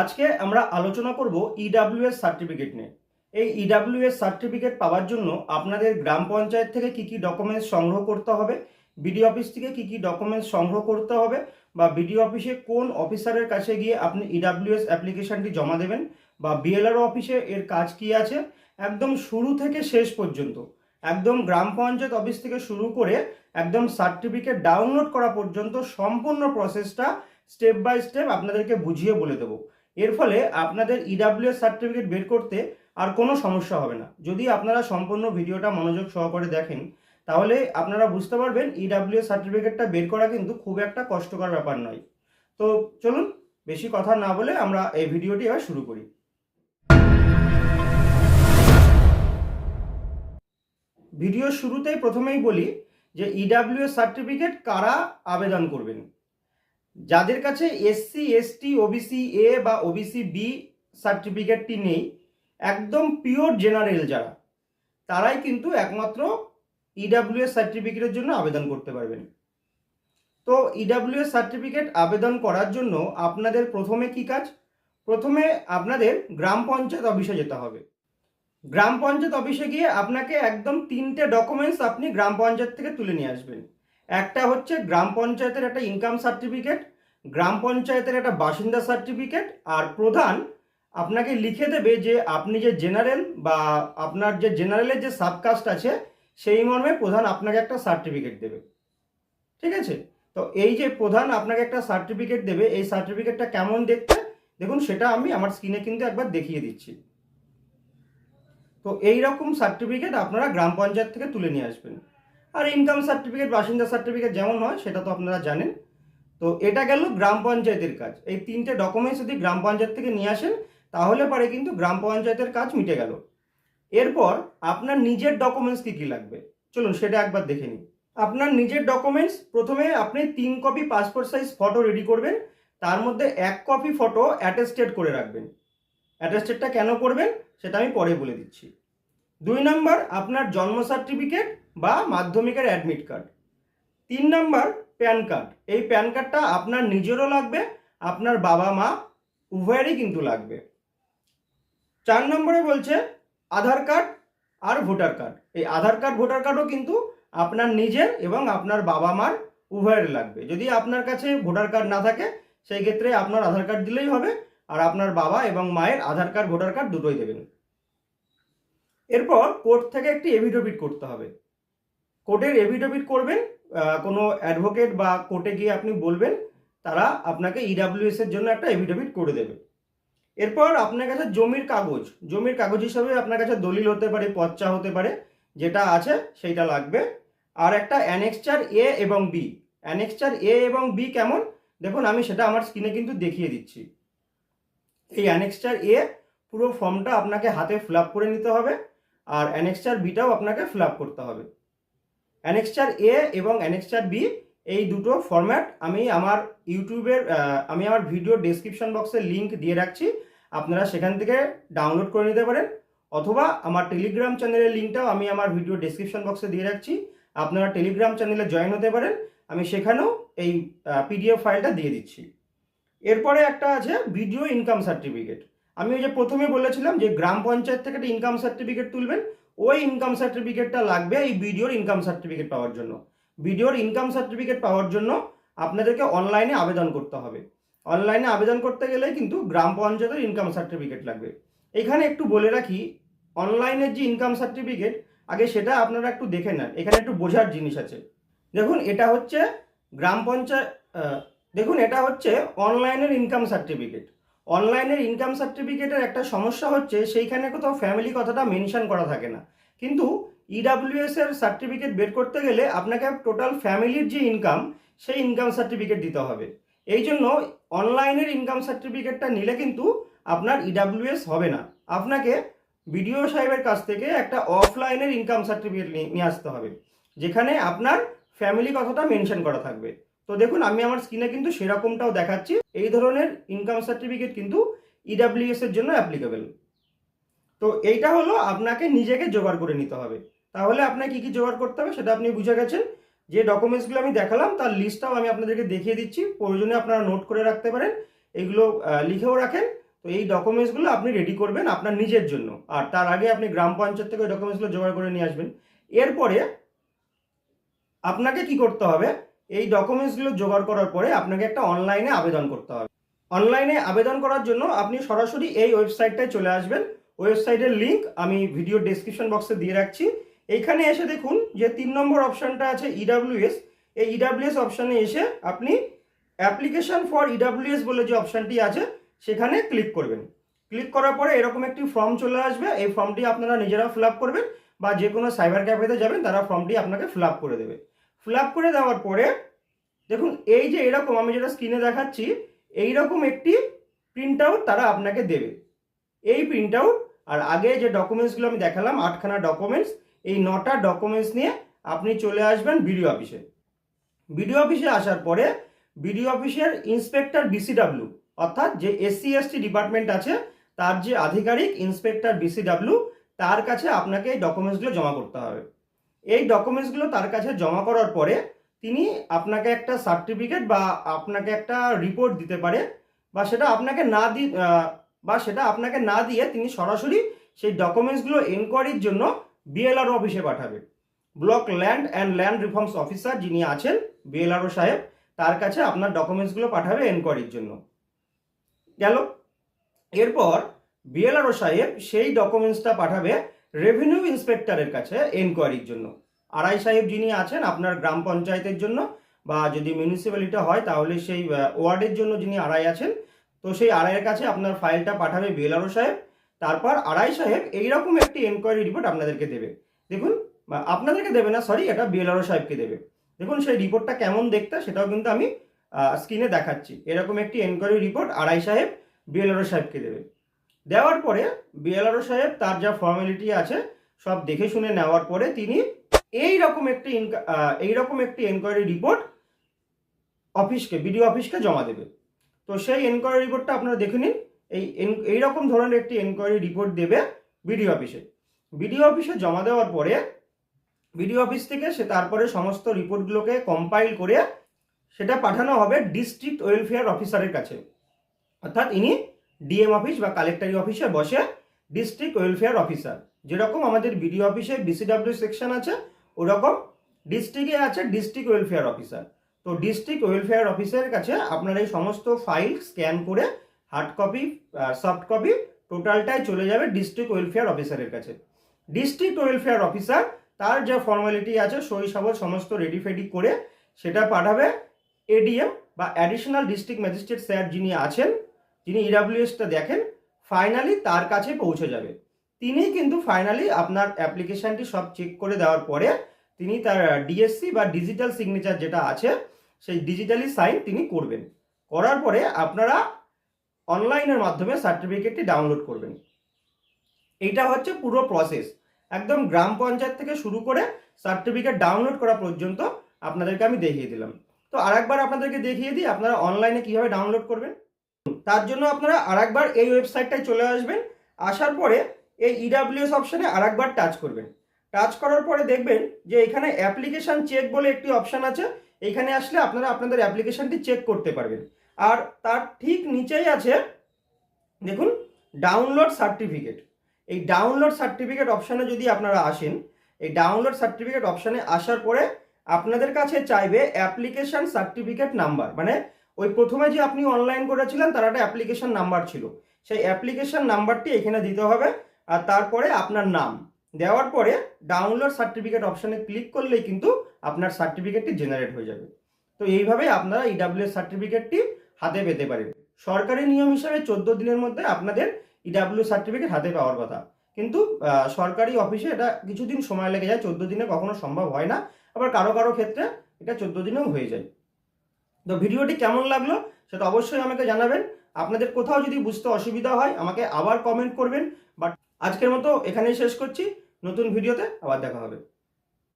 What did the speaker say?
আজকে আমরা আলোচনা করব ইডাব্লিউএস সার্টিফিকেট নিয়ে। এই ইডাব্লিউএস সার্টিফিকেট পাওয়ার জন্য আপনাদের গ্রাম পঞ্চায়েত থেকে কি কি ডকুমেন্টস সংগ্রহ করতে হবে বিডিও অফিস থেকে কি কি ডকুমেন্টস সংগ্রহ করতে হবে, বা বিডিও অফিসে কোন অফিসারের কাছে গিয়ে আপনি ইডাব্লিউএস অ্যাপ্লিকেশনটি জমা দেবেন, বা বিএলআরও অফিসে এর কাজ কি আছে, একদম শুরু থেকে শেষ পর্যন্ত, একদম গ্রাম পঞ্চায়েত অফিস থেকে শুরু করে একদম সার্টিফিকেট ডাউনলোড করা পর্যন্ত সম্পূর্ণ প্রসেসটা স্টেপ বাই স্টেপ আপনাদেরকে বুঝিয়ে বলে দেবো। এর ফলে আপনাদের ইডাব্লিউএস সার্টিফিকেট বের করতে আর কোনো সমস্যা হবে না। যদি আপনারা সম্পূর্ণ ভিডিওটা মনোযোগ সহকারে দেখেন, তাহলে আপনারা বুঝতে পারবেন ইডাব্লিউএস সার্টিফিকেটটা বের করা কিন্তু খুব একটা কষ্টকর ব্যাপার নয়। তো চলুন, বেশি কথা না বলে আমরা এই ভিডিওটি এবার শুরু করি। ভিডিও শুরুতেই প্রথমেই বলি যে ইডাব্লিউএস সার্টিফিকেট কারা আবেদন করবেন? যাদের কাছে এসসি এসটি ওবিসি এ বা ওবিসি বি সার্টিফিকেটটি নেই, একদম পিওর জেনারেল যারা, তারাই কিন্তু একমাত্র ইডাব্লিউএস সার্টিফিকেটের জন্য আবেদন করতে পারবেন। তো ইডাব্লিউএস সার্টিফিকেট আবেদন করার জন্য আপনাদের প্রথমে কি কাজ? প্রথমে আপনাদের গ্রাম পঞ্চায়েত অফিসে যেতে হবে। গ্রাম পঞ্চায়েত অফিসে গিয়ে আপনাকে একদম তিনটে ডকুমেন্টস আপনি গ্রাম পঞ্চায়েত থেকে তুলে নিয়ে আসবেন। একটা হচ্ছে গ্রাম পঞ্চায়েতের একটা ইনকাম সার্টিফিকেট গ্রাম পঞ্চায়েতের একটা বাসিন্দা সার্টিফিকেট আর প্রধান আপনাকে লিখে দেবে যে আপনি যে জেনারেল বা আপনার যে জেনারেলের যে সাবকাস্ট আছে, সেই মর্মে প্রধান আপনাকে একটা সার্টিফিকেট দেবে। ঠিক আছে? তো এই যে প্রধান আপনাকে একটা সার্টিফিকেট দেবে, এই সার্টিফিকেটটা কেমন দেখতে? দেখুন, সেটা আমি আমার স্ক্রিনে কিন্তু একবার দেখিয়ে দিচ্ছি। তো এই রকম সার্টিফিকেট আপনারা গ্রাম পঞ্চায়েত থেকে তুলে নিয়ে আসবেন। আর ইনকাম সার্টিফিকেট বাসিন্দা সার্টিফিকেট যেমন হয়, সেটা তো আপনারা জানেন। তো এটা গেল গ্রাম পঞ্চায়েতের কাজ। এই তিনটে ডকুমেন্টস যদি গ্রাম পঞ্চায়েত থেকে নিয়ে আসেন, তাহলে পরে কিন্তু গ্রাম পঞ্চায়েতের কাজ মিটে গেল। এরপর আপনার নিজের ডকুমেন্টস কী কী লাগবে? চলুন সেটা একবার দেখে নিই। আপনার নিজের ডকুমেন্টস প্রথমে আপনি তিন copy passport size photo ready করবেন, তার মধ্যে এক কপি ফটো অ্যাটেস্টেড করে রাখবেন। অ্যাটেস্টেডটা কেন করবেন, সেটা আমি পরে বলে দিচ্ছি। দুই নম্বর আপনার জন্ম সার্টিফিকেট বা মাধ্যমিকের অ্যাডমিট কার্ড তিন নম্বর প্যান কার্ড। এই প্যান কার্ডটা আপনার নিজেরও লাগবে, আপনার বাবা মা উভয়েরই কিন্তু লাগবে। চার নম্বরে বলছে আধার কার্ড আর ভোটার কার্ড। এই আধার কার্ড, ভোটার কার্ডও কিন্তু আপনার নিজের এবং আপনার বাবা মার উভয়ের লাগবে। যদি আপনার কাছে ভোটার কার্ড না থাকে, সেই ক্ষেত্রে আপনার আধার কার্ড দিলেই হবে আর আপনার বাবা এবং মায়ের আধার কার্ড, ভোটার কার্ড দুটোই দেবেন। এরপর কোর্ট থেকে একটি এভিডেভিট করতে হবে। কোর্টের এভিডেভিট করবেন কোনো অ্যাডভোকেট বা কোর্টে গিয়ে আপনি বলবেন, তারা আপনাকে ইডাব্লিউএস এর জন্য একটা এভিডেভিট করে দেবে। এরপর আপনার কাছে জমির কাগজ জমির কাগজ হিসাবে আপনার কাছে দলিল হতে পারে পচ্চা হতে পারে, যেটা আছে সেইটা লাগবে। আর একটা অ্যানেক্সচার এ এবং বি অ্যানেক্সচার এ এবং বি কেমন? দেখুন, আমি সেটা আমার স্ক্রিনে কিন্তু দেখিয়ে দিচ্ছি। এই অ্যানেক্সচার এ পুরো ফর্মটা আপনাকে হাতে ফিল করে নিতে হবে, আর অ্যানেক্সচার বিটাও আপনাকে ফিল করতে হবে। অ্যানেক্সচার এ এবং অ্যানেক্সচার বি এই দুটো ফরম্যাট আমি আমার ইউটিউবের আমি আমার ভিডিও ডেসক্রিপশন বক্সে লিঙ্ক দিয়ে রাখছি। আপনারা সেখান থেকে ডাউনলোড করে নিতে পারেন। অথবা আমার টেলিগ্রাম চ্যানেলের লিঙ্কটাও আমি আমার ভিডিও ডেসক্রিপশন বক্সে দিয়ে রাখছি। আপনারা টেলিগ্রাম চ্যানেলে জয়েন হতে পারেন। আমি সেখানেও এই পিডিএফ ফাইলটা দিয়ে দিচ্ছি। এরপরে একটা আছে ভিডিও ইনকাম সার্টিফিকেট আমি ওই যে প্রথমে বলেছিলাম যে গ্রাম পঞ্চায়েত থেকে একটা ইনকাম সার্টিফিকেট তুলবেন। ওই ইনকাম সার্টিফিকেটটা লাগবে এই ভিডিওর ইনকাম সার্টিফিকেট পাওয়ার জন্য। ভিডিওর ইনকাম সার্টিফিকেট পাওয়ার জন্য আপনাদেরকে অনলাইনে আবেদন করতে হবে। অনলাইনে আবেদন করতে গেলে কিন্তু গ্রাম পঞ্চায়েতের ইনকাম সার্টিফিকেট লাগবে। এখানে একটু বলে রাখি অনলাইনের যে ইনকাম সার্টিফিকেট আগে সেটা আপনারা একটু দেখে নেন। এখানে একটু বোঝার জিনিস আছে। দেখুন, এটা হচ্ছে গ্রাম পঞ্চায়েত দেখুন, এটা হচ্ছে অনলাইনের ইনকাম সার্টিফিকেট অনলাইনের ইনকাম সার্টিফিকেটের একটা সমস্যা হচ্ছে, সেইখানে কোথাও ফ্যামিলি কথাটা মেনশন করা থাকে না। কিন্তু ইডাব্লিউএস এর সার্টিফিকেট বের করতে গেলে আপনাকে টোটাল ফ্যামিলির যে ইনকাম সেই ইনকাম সার্টিফিকেট দিতে হবে। এই জন্য অনলাইনের ইনকাম সার্টিফিকেটটা নিলে কিন্তু আপনার ইডাব্লিউএস হবে না। আপনাকে বিডিও সাহেবের কাছ থেকে একটা অফলাইনের ইনকাম সার্টিফিকেট নিয়ে আসতে হবে। যেখানে আপনার ফ্যামিলি কথাটা মেনশন করা থাকবে। তো দেখুন, আমি আমার স্ক্রিনে কিন্তু সেরকমটাও দেখাচ্ছি। এই ধরনের ইনকাম সার্টিফিকেট কিন্তু ইডাব্লিউএস এর জন্য অ্যাপ্লিকেবল তো এইটা হলো আপনাকে নিজেকে জোগাড় করে নিতে হবে। তাহলে আপনাকে কি কি জোগাড় করতে হবে সেটা আপনি বুঝে গেছেন। যে ডকুমেন্টসগুলো আমি দেখালাম, তার লিস্টটাও আমি আপনাদেরকে দেখিয়ে দিচ্ছি। প্রয়োজনে আপনারা নোট করে রাখতে পারেন। এগুলো লিখেও রাখেন। তো এই ডকুমেন্টসগুলো আপনি রেডি করবেন আপনার নিজের জন্য। আর তার আগে আপনি গ্রাম পঞ্চায়েত থেকে ওই ডকুমেন্টসগুলো জোগাড় করে নিয়ে আসবেন। এরপরে আপনাকে কি করতে হবে? এই ডকুমেন্টসগুলো জোগাড় করার পরে আপনাকে একটা অনলাইনে আবেদন করতে হবে। অনলাইনে আবেদন করার জন্য আপনি সরাসরি এই ওয়েবসাইটটায় চলে আসবেন। ওয়েবসাইটের লিঙ্ক আমি ভিডিও ডেসক্রিপশন বক্সে দিয়ে রাখছি। এইখানে এসে দেখুন যে তিন নম্বর অপশানটা আছে ইডাব্লিউএস এই ইডাব্লিউএস অপশানে এসে আপনি অ্যাপ্লিকেশন ফর ইডাব্লিউএস বলে যে অপশানটি আছে, সেখানে ক্লিক করবেন। ক্লিক করার পরে এরকম একটি ফর্ম চলে আসবে। এই ফর্মটি আপনারা নিজেরা ফিল করবেন বা যে কোনো সাইবার ক্যাফেতে যাবেন, তারা ফর্মটি আপনাকে ফিল করে দেবে। ফিল করে দেওয়ার পরে, দেখুন, এই যে এরকম আমি যেটা স্ক্রিনে দেখাচ্ছি এই রকম একটি প্রিন্ট আউট তারা আপনাকে দেবে। এই প্রিন্ট আউট আর আগে যে ডকুমেন্টসগুলো আমি দেখালাম, আটখানা ডকুমেন্টস এই নটা ডকুমেন্টস নিয়ে আপনি চলে আসবেন বিডিও অফিসে। বিডিও অফিসে আসার পরে, বিডিও অফিসের ইন্সপেক্টর বিসিডাব্লিউ অর্থাৎ যে এসসি এসটি ডিপার্টমেন্ট আছে, তার যে আধিকারিক ইন্সপেক্টর বিসিডাব্লিউ তার কাছে আপনাকে এই ডকুমেন্টসগুলো জমা করতে হবে। এই ডকুমেন্টসগুলো তার কাছে জমা করার পরে তিনি আপনাকে একটা সার্টিফিকেট বা আপনাকে একটা রিপোর্ট দিতে পারে বা সেটা আপনাকে না দি বা সেটা আপনাকে না দিয়ে তিনি সরাসরি সেই ডকুমেন্টসগুলো এনকোয়ারির জন্য বিএলআর অফিসে পাঠাবে। Block land and land reforms officer যিনি আছেন বিএলআরও সাহেব, তার কাছে আপনার ডকুমেন্টসগুলো পাঠাবে এনকোয়ারির জন্য। গেল। এরপর বিএলআরও সাহেব সেই ডকুমেন্টসটা পাঠাবে রেভিনিউ ইন্সপেক্টরের কাছে এনকোয়ারির জন্য। আড়াই সাহেব যিনি আছেন আপনার গ্রাম পঞ্চায়েতের জন্য বা যদি মিউনিসিপ্যালিটি হয় তাহলে সেই ওয়ার্ডের জন্য যিনি আড়াই আছেন, তো সেই আড়াইয়ের কাছে আপনার ফাইলটা পাঠাবে বিএলআরও সাহেব। তারপর আড়াই সাহেব এইরকম একটি এনকোয়ারি রিপোর্ট আপনাদেরকে দেবে। দেখুন আপনাদেরকে দেবে না সরি এটা বিএলআরও সাহেবকে দেবে। দেখুন, সেই রিপোর্টটা কেমন দেখতে সেটাও কিন্তু আমি স্ক্রিনে দেখাচ্ছি। এরকম একটি এনকোয়ারি রিপোর্ট আড়াই সাহেব বিএলআরও সাহেবকে দেবে। দেওয়ার পরে বিএলআরও সাহেব তার যা ফর্মালিটি আছে, সব দেখে শুনে নেওয়ার পরে তিনি এই রকম একটি এই রকম একটি এনকোয়ারি রিপোর্ট অফিসকে বিডিও অফিসকে জমা দেবে। তো সেই এনকোয়ারি রিপোর্টটা আপনারা দেখে নিন। এই এই রকম ধরনের একটি এনকোয়ারি রিপোর্ট দেবে বিডিও অফিসে বিডিও অফিসে জমা দেওয়ার পরে বিডিও অফিস থেকে সে তারপরে সমস্ত রিপোর্টগুলোকে কম্পাইল করে সেটা পাঠানো হবে ডিস্ট্রিক্ট ওয়েলফেয়ার অফিসারের কাছে। অর্থাৎ ইনি ডিএম অফিস বা কালেক্টারি অফিসে বসে ডিস্ট্রিক্ট ওয়েলফেয়ার অফিসার যেরকম আমাদের বিডিও অফিসে বিসিডাব্লিউ সেকশন আছে, ওরকম ডিস্ট্রিক্টে আছে ডিস্ট্রিক্ট ওয়েলফেয়ার অফিসার তো ডিস্ট্রিক্ট ওয়েলফেয়ার অফিসের কাছে আপনার এই সমস্ত ফাইল স্ক্যান করে হার্ড কপি সফট কপি টোটালটাই চলে যাবে ডিস্ট্রিক্ট ওয়েলফেয়ার অফিসারের কাছে। ডিস্ট্রিক্ট ওয়েলফেয়ার অফিসার তার যা ফর্মালিটি আছে, সই সাবল সমস্ত রেডি ফেডি করে সেটা পাঠাবে এডিএম বা অ্যাডিশনাল ডিস্ট্রিক্ট ম্যাজিস্ট্রেট স্যার যিনি আছেন যিনি ইডাব্লিউএসটা দেখেন ফাইনালি তার কাছে পৌঁছে যাবে। তিনি কিন্তু ফাইনালি আপনার অ্যাপ্লিকেশনটি সব চেক করে দেওয়ার পরে তিনি তার ডিএসসি বা ডিজিটাল সিগনেচার যেটা আছে, সেই ডিজিটালি সাইন তিনি করবেন। করার পরে আপনারা অনলাইনের মাধ্যমে সার্টিফিকেটটি ডাউনলোড করবেন। এটা হচ্ছে পুরো প্রসেস একদম গ্রাম পঞ্চায়েত থেকে শুরু করে সার্টিফিকেট ডাউনলোড করা পর্যন্ত আপনাদেরকে আমি দেখিয়ে দিলাম। তো আরেকবার আপনাদেরকে দেখিয়ে দিই, আপনারা অনলাইনে কীভাবে ডাউনলোড করবেন। তার জন্য আপনারা আরেকবার এই ওয়েবসাইটটায় চলে আসবেন, আসার পরে এই ইডাব্লিউএস অপশানে আরেকবার টাচ করবেন। টাচ করার পরে দেখবেন যে এখানে অ্যাপ্লিকেশন চেক বলে একটি অপশান আছে, এখানে আসলে আপনারা আপনাদের অ্যাপ্লিকেশনটি চেক করতে পারবেন। আর তার ঠিক নিচেই আছে, দেখুন ডাউনলোড সার্টিফিকেট এই ডাউনলোড সার্টিফিকেট অপশানে যদি আপনারা আসেন, এই ডাউনলোড সার্টিফিকেট অপশানে আসার পরে আপনাদের কাছে চাইবে অ্যাপ্লিকেশন সার্টিফিকেট নাম্বার মানে ওই প্রথমে যে আপনি অনলাইন করেছিলেন, তার একটা অ্যাপ্লিকেশন নাম্বার ছিল। সেই অ্যাপ্লিকেশন নাম্বারটি এখানে দিতে হবে, আর তারপরে আপনার নাম। দেওয়ার পরে ডাউনলোড সার্টিফিকেট অপশানে ক্লিক করলেই কিন্তু আপনার সার্টিফিকেটটি জেনারেট হয়ে যাবে। তো এইভাবেই আপনারা ইডাব্লিউএস সার্টিফিকেটটি হাতে পেতে পারেন। সরকারি নিয়ম হিসাবে চোদ্দ দিনের মধ্যে আপনাদের ইডাব্লিউ সার্টিফিকেট হাতে পাওয়ার কথা। কিন্তু সরকারি অফিসে এটা কিছুদিন সময় লেগে যায়, চোদ্দ দিনে কখনো সম্ভব হয় না। আবার কারও কারও ক্ষেত্রে এটা চোদ্দ দিনেও হয়ে যায়। তো ভিডিওটি কেমন লাগল সেটা অবশ্যই আমাকে জানাবেন। আপনাদের কোথাও যদি বুঝতে অসুবিধা হয়, আমাকে আবার কমেন্ট করবেন। বাট আজকের মতো এখানেই শেষ করছি। নতুন ভিডিওতে আবার দেখা হবে।